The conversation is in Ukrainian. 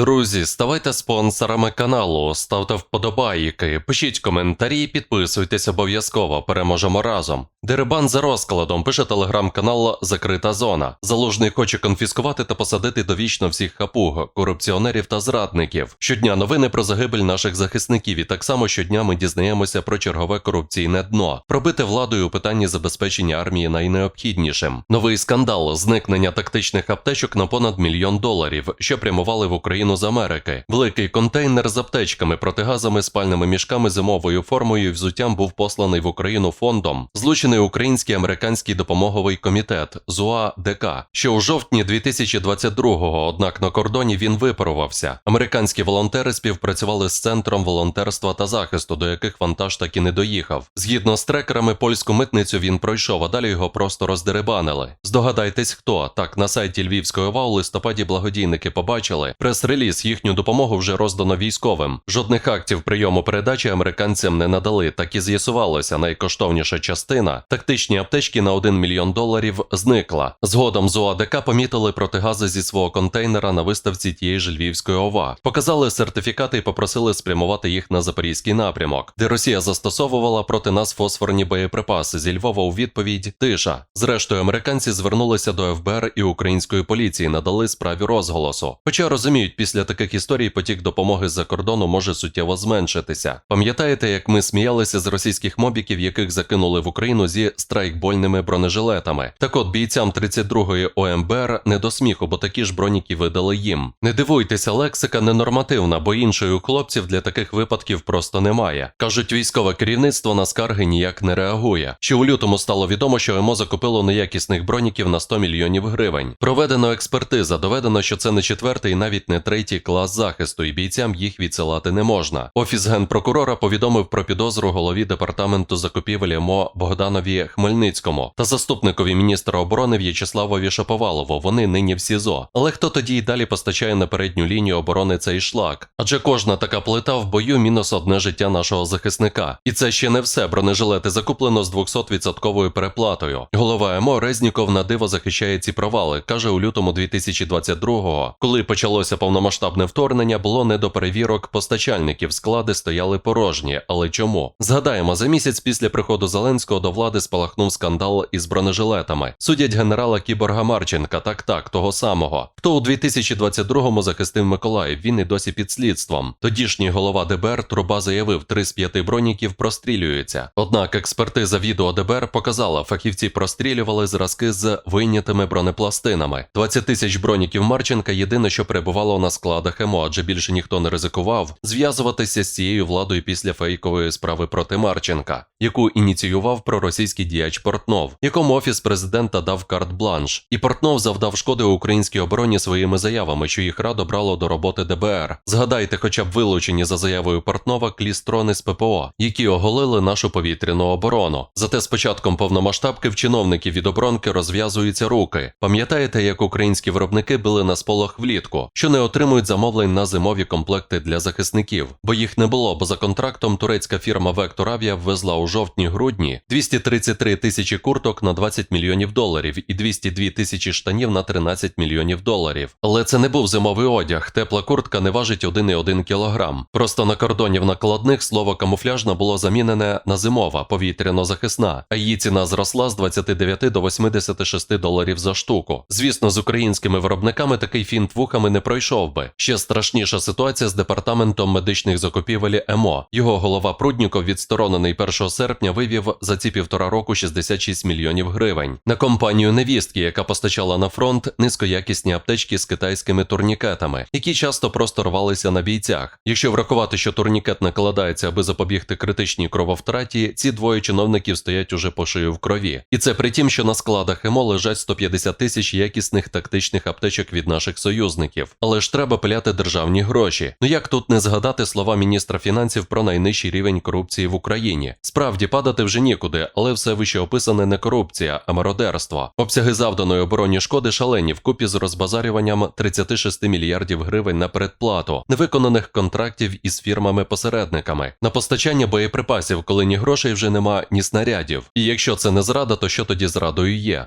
Друзі, ставайте спонсорами каналу, ставте вподобайки, пишіть коментарі, підписуйтесь обов'язково. Переможемо разом. Дерибан за розкладом пише телеграм-канал Закрита зона. Залужний хоче конфіскувати та посадити довічно всіх хапуг, корупціонерів та зрадників. Щодня новини про загибель наших захисників, і так само щодня ми дізнаємося про чергове корупційне дно, пробити владою у питанні забезпечення армії найнеобхіднішим. Новий скандал зникнення тактичних аптечок на понад мільйон доларів, що прямували в Україну з Америки. Великий контейнер з аптечками, протигазами, спальними мішками, зимовою формою і взуттям був посланий в Україну фондом. Злучений Український американський допомоговий комітет ЗУА ДК. Ще у жовтні 2022-го, однак на кордоні він випарувався. Американські волонтери співпрацювали з центром волонтерства та захисту, до яких вантаж так і не доїхав. Згідно з трекерами, польську митницю він пройшов, а далі його просто роздерибанили. Здогадайтесь, хто так на сайті Львівської ОВА у листопаді благодійники побачили. Прес-реліз їхню допомогу вже роздано військовим. Жодних актів прийому передачі американцям не надали. Так і з'ясувалося, найкоштовніша частина тактичні аптечки на 1 мільйон доларів зникла. Згодом з ОАДК помітили протигази зі свого контейнера на виставці тієї ж Львівської ОВА. Показали сертифікати і попросили спрямувати їх на запорізький напрямок, де Росія застосовувала проти нас фосфорні боєприпаси. Зі Львова у відповідь тиша. Зрештою, американці звернулися до ФБР і української поліції, надали справі розголосу. Хоча розуміють, після таких історій потік допомоги з-за кордону може суттєво зменшитися. Пам'ятаєте, як ми сміялися з російських мобіків, яких закинули в Україну зі страйкбольними бронежилетами? Так от бійцям 32-ї ОМБР не до сміху, бо такі ж броніки видали їм. Не дивуйтеся, лексика ненормативна, бо іншої у хлопців для таких випадків просто немає. Кажуть, військове керівництво на скарги ніяк не реагує. Ще у лютому стало відомо, що ЕМО закупило неякісних броніків на 100 мільйонів гривень. Проведено експертиза, доведено, що це не четвертий, навіть не третій клас захисту, і бійцям їх відсилати не можна. Офіс генпрокурора повідомив про підозру голові департаменту закупівель МО Богданові Хмельницькому та заступникові міністра оборони В'ячеславові Шаповалову. Вони нині в СІЗО. Але хто тоді й далі постачає на передню лінію оборони цей шлак? Адже кожна така плита в бою мінус одне життя нашого захисника. І це ще не все. Бронежилети закуплено з 200% переплатою. Голова МО Резніков на диво захищає ці провали. каже у лютому 2022-го, коли почалося повномасштабне вторгнення, було не до перевірок постачальників. Склади стояли порожні. Але чому? Згадаємо, за місяць після приходу Зеленського до влади спалахнув скандал із бронежилетами. Судять генерала Кіборга Марченка, так так, того самого. Хто у 2022-му захистив Миколаїв, він і досі під слідством. Тодішній голова ДБР Труба заявив, три з п'яти броніків прострілюються. Однак експертиза відео ДБР показала, фахівці прострілювали зразки з вийнятими бронепластинами. 20 тисяч броніків Марченка єдине, що перебувало на складах ЕМО, адже більше ніхто не ризикував зв'язуватися з цією владою після фейкової справи проти Марченка, яку ініціював проросійський діяч Портнов, якому офіс президента дав карт-бланш. І Портнов завдав шкоди українській обороні своїми заявами, що їх радо брало до роботи ДБР. Згадайте, хоча б вилучені за заявою Портнова клістрони з ППО, які оголили нашу повітряну оборону. Зате з початком повномасштабки в чиновників від оборонки розв'язуються руки. Пам'ятаєте, як українські виробники били на сполох влітку, що не отримують замовлень на зимові комплекти для захисників, бо їх не було, бо за контрактом турецька фірма Vector Avia ввезла у жовтні-грудні 233 тисячі курток на 20 мільйонів доларів і 202 тисячі штанів на 13 мільйонів доларів. Але це не був зимовий одяг. Тепла куртка не важить 1,1 кілограм. Просто на кордоні в накладних слово камуфляжна було замінене на зимова, повітряно-захисна, а її ціна зросла з 29 до 86 доларів за штуку. Звісно, з українськими виробниками такий фінт вухами не пройшов би. Ще страшніша ситуація з департаментом медичних закупівель ЕМО. Його голова Прудніков, відсторонений 1 серпня, вивів за ці півтора року 66 мільйонів гривень на компанію невістки, яка постачала на фронт низькоякісні аптечки з китайськими турнікетами, які часто просто рвалися на бійцях. Якщо врахувати, що турнікет накладається, аби запобігти критичній крововтраті, ці двоє чиновників стоять уже по шию в крові. І це при тім, що на складах ЕМО лежать 150 тисяч якісних тактичних аптечок від наших союзників. Але ж треба пиляти державні гроші. Ну як тут не згадати слова міністра фінансів про найнижчий рівень корупції в Україні? Справді падати вже нікуди, але все вище описане не корупція, а мародерство. Обсяги завданої оборонні шкоди шалені вкупі з розбазарюванням 36 мільярдів гривень на передплату, невиконаних контрактів із фірмами-посередниками, на постачання боєприпасів, коли ні грошей вже нема, ні снарядів. І якщо це не зрада, то що тоді зрадою є?